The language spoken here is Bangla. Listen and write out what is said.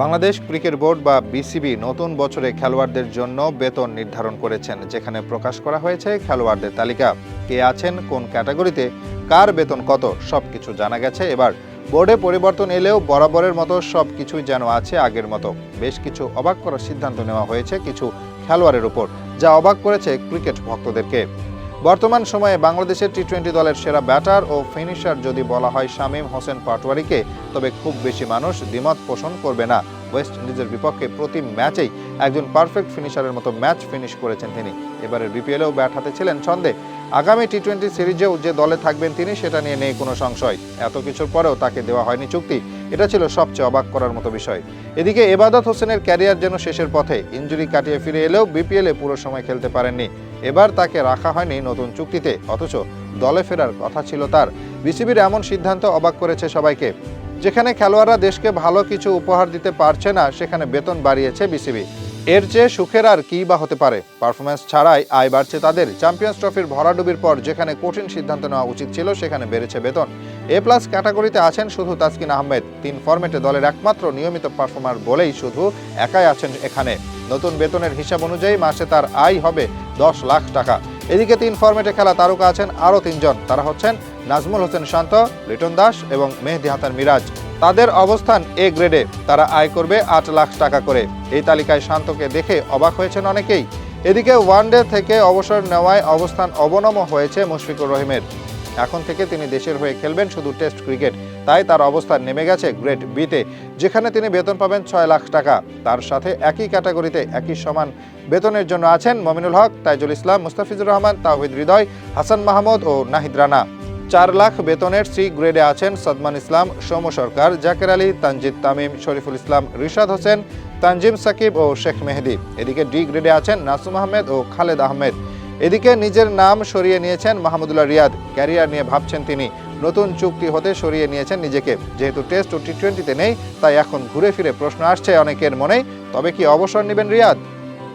বাংলাদেশ ক্রিকেট বোর্ড বা বিসিবি নতুন বছরে খেলোয়াড়দের জন্য বেতন নির্ধারণ করেছেন, যেখানে প্রকাশ করা হয়েছে খেলোয়াড়দের তালিকা। কে আছেন, কোন ক্যাটাগরিতে, কার বেতন কত সব কিছু জানা গেছে। এবার বোর্ডে পরিবর্তন এলেও বরাবরের মতো সব কিছুই যেন আছে আগের মতো। বেশ কিছু অবাক করার সিদ্ধান্ত নেওয়া হয়েছে কিছু খেলোয়াড়ের উপর, যা অবাক করেছে ক্রিকেট ভক্তদেরকে। বর্তমান সময়ে বাংলাদেশের টি টোয়েন্টি দলের সেরা ব্যাটার ও ফিনিশার যদি বলা হয় শামীম হোসেন পাটোয়ারিকে, তবে খুব বেশি মানুষ দ্বিমত পোষণ করবে না। ওয়েস্ট ইন্ডিজের বিপক্ষে প্রতি ম্যাচেই একজন পারফেক্ট ফিনিশারের মতো ম্যাচ ফিনিশ করেছেন তিনি। এবারের বিপিএলেও ব্যাট হাতে ছিলেন ছন্দে। আগামী টি টোয়েন্টি সিরিজেও যে দলে থাকবেন তিনি, সেটা নিয়ে নেই কোনো সংশয়। এত কিছুর পরেও তাকে দেওয়া হয়নি চুক্তি। এটা ছিল সবচেয়ে অবাক করার মতো বিষয়। এদিকে এবাদত হোসেনের ক্যারিয়ার যেন শেষের পথে ইঞ্জুরি কাটিয়ে ফিরে এলেও বিপিএলে পুরো সময় খেলতে পারেননি। এবার তাকে রাখা হয়নি নতুন চুক্তিতে, অথচ দলে ফেরার কথা ছিল তার। বিসিবির এমন সিদ্ধান্ত অবাক করেছে সবাইকে। যেখানে খেলোয়াড়রা দেশকে ভালো কিছু উপহার দিতে পারছে না, সেখানে বেতন বাড়িয়েছে বিসিবি। এর চেয়ে সুখের আর কী বা হতে পারে? পারফরমেন্স ছাড়াই আয় বাড়ছে তাদের। চ্যাম্পিয়ন্স ট্রফির ভরাডুবির পর যেখানে কঠিন সিদ্ধান্ত নেওয়া উচিত ছিল, সেখানে বেড়েছে বেতন। এ প্লাস ক্যাটাগরিতে আছেন শুধু তাসকিন আহমেদ। তিন ফরম্যাটে দলের একমাত্র নিয়মিত পারফর্মার বলেই শুধু একাই আছেন এখানে। নতুন বেতনের হিসাব অনুযায়ী মাসে তার আয় হবে দশ লাখ টাকা। এদিকে তিন ফরম্যাটে খেলা তারকা আছেন আরও তিনজন। তারা হচ্ছেন নাজমুল হোসেন শান্ত, লিটন দাস এবং মেহেদি হাসান মিরাজ। তাদের অবস্থান এ গ্রেডে। তারা আয় করবে আট লাখ টাকা করে। এই তালিকায় শান্তকে দেখে অবাক হয়েছেন অনেকেই। এদিকে ওয়ানডে থেকে অবসর নেওয়ায় অবস্থান অবনম হয়েছে মুশফিকুর রহিমের। এখন থেকে তিনি দেশের হয়ে খেলবেন শুধু টেস্ট ক্রিকেট। তাই তার অবস্থান নেমে গেছে গ্রেড বিতে যেখানে তিনি বেতন পাবেন ছয় লাখ টাকা। তার সাথে একই ক্যাটাগরিতে একই সমান বেতনের জন্য আছেন মমিনুল হক, তাইজুল ইসলাম, মুস্তাফিজুর রহমান তাহিদ হৃদয়, হাসান মাহমুদ ও নাহিদ রানা। চার লাখ বেতনের সি গ্রেডে আছেন সদমান ইসলাম সৌম সরকার, জাকের আলী, তানজিদ তামিম, শরীফুল ইসলাম, রিশাদ হোসেন, তানজিম সাকিব ও শেখ মেহেদি। এদিকে ডি গ্রেডে আছেন নাসুম আহমেদ ও খালেদ আহমেদ। এদিকে নিজের নাম সরিয়ে নিয়েছেন মাহমুদুল্লাহ রিয়াদ। ক্যারিয়ার নিয়ে ভাবছেন তিনি। নতুন চুক্তি হতে সরিয়ে নিয়েছেন নিজেকে। যেহেতু টেস্ট ও টি টোয়েন্টিতে নেই, তাই এখন ঘুরে ফিরে প্রশ্ন আসছে অনেকের মনে তবে কি অবসর নেবেন রিয়াদ?